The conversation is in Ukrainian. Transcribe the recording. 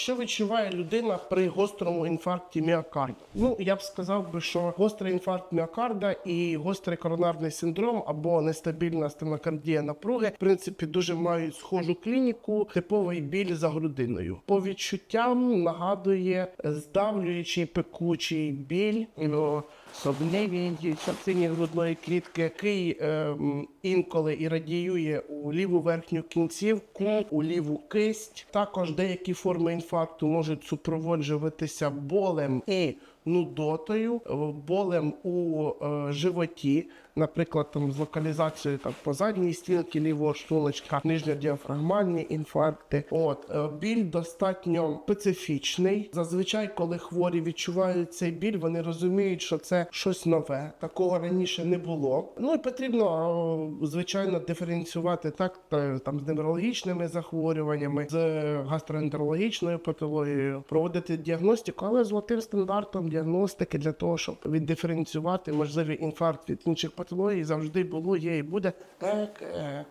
Що відчуває людина при гострому інфаркті міокарда? Ну я б сказав би, що гострий інфаркт міокарда і гострий коронарний синдром або нестабільна стенокардія напруги, в принципі, дуже мають схожу клініку, типовий біль за грудиною. По відчуттям нагадує здавлюючий пекучий біль. Особливій частині грудної клітки, який е, інколи і радіює у ліву верхню кінцівку, у ліву кисть. Також деякі форми інфаркту можуть супроводжуватися болем і нудотою, е, болем у е, животі, наприклад, там з локалізацією там, по задній стінці лівого шлуночка, нижньодіафрагмальні інфаркти. От е, біль достатньо специфічний. Зазвичай, коли хворі відчувають цей біль, вони розуміють, що це щось нове. Такого раніше не було. Ну і потрібно е, звичайно диференціювати так та, там з неврологічними захворюваннями, з гастроентерологічною патологією, проводити діагностику, але золотим стандартом діагностики для того, щоб віддиференціювати можливий інфаркт від інших патологій, завжди було, є і буде ЕКГ.